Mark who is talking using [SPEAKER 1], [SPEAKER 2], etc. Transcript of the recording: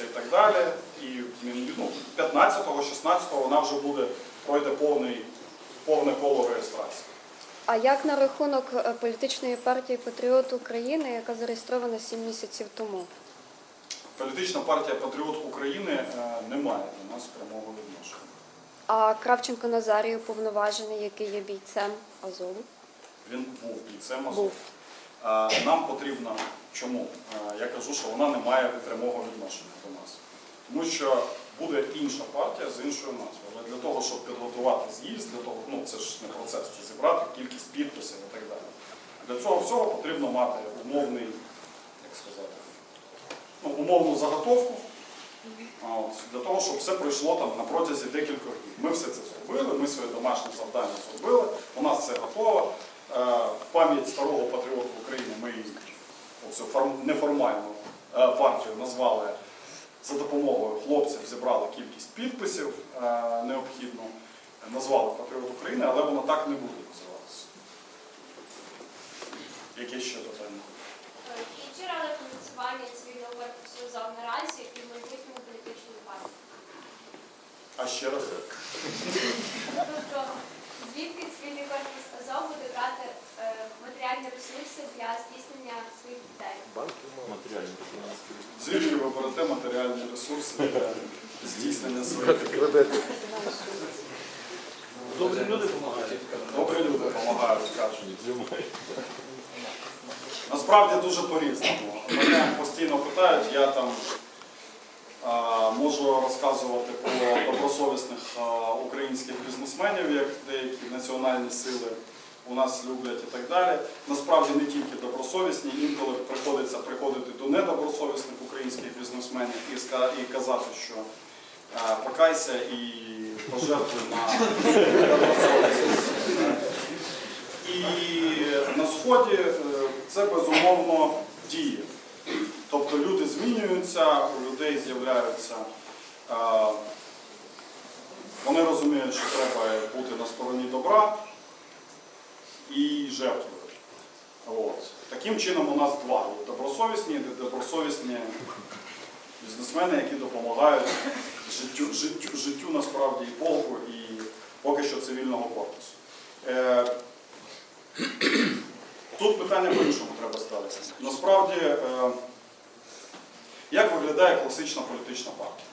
[SPEAKER 1] і так далі. І ну, 15-16 вона вже буде пройде повний, повне коло реєстрації.
[SPEAKER 2] А як на рахунок е, політичної партії Патріот України, яка зареєстрована 7 місяців тому?
[SPEAKER 1] Політична партія Патріот України е, не має до нас прямого відношення.
[SPEAKER 2] А Кравченко Назарій уповноважений, який є бійцем Азову?
[SPEAKER 1] Він був бійцем Азов.
[SPEAKER 2] Був.
[SPEAKER 1] Е, Нам потрібно, чому? Е, Я кажу, що вона не має прямого відношення до нас. Тому що буде інша партія з іншою назвою. Але для того, щоб підготувати з'їзд, для того, ну це ж не процес, це зібрати кількість підписів і так далі. Для цього всього потрібно мати умовний, як сказати, ну, умовну заготовку. От, для того, щоб все пройшло там на протязі декількох днів. Ми все це зробили, ми своє домашнє завдання зробили, у нас все готово. Е, Пам'ять старого її, форм- неформальну е, партію назвали за допомогою хлопців, зібрали кількість підписів е, необхідну, назвали Патріот України, але воно так не буде називатися. Яке ще питання?
[SPEAKER 3] І чи рада фінансування цивільного корпусу ЗОВ наразі і майбутньому політичної партії?
[SPEAKER 1] А ще раз?
[SPEAKER 3] Тобто, звідки цивільний корпус Азов буде ресурси для здійснення своїх дітей?
[SPEAKER 1] Звідки ви берете матеріальні ресурси для здійснення своїх
[SPEAKER 4] Кредити.
[SPEAKER 5] Добрі люди допомагають.
[SPEAKER 1] Добрі люди допомагають, кажуть. Насправді дуже по-різному. Мене постійно питають, я там а, можу розказувати про добросовісних а, українських бізнесменів, як деякі національні сили у нас люблять і так далі. Насправді не тільки добросовісні, інколи приходиться приходити до недобросовісних українських бізнесменів і, казати, що а, покайся і пожертвуй на добросовісність. І на сході е, це безумовно діє. Тобто люди змінюються, у людей з'являються. е, Вони розуміють, що треба бути на стороні добра жертвують. От. Таким чином у нас два добросовісні і недобросовісні бізнесмени, які допомагають життю, життю, життю насправді і полку, і поки що цивільного корпусу. Е, Тут питання по-іншому треба ставитися. Насправді, е, як виглядає класична політична партія?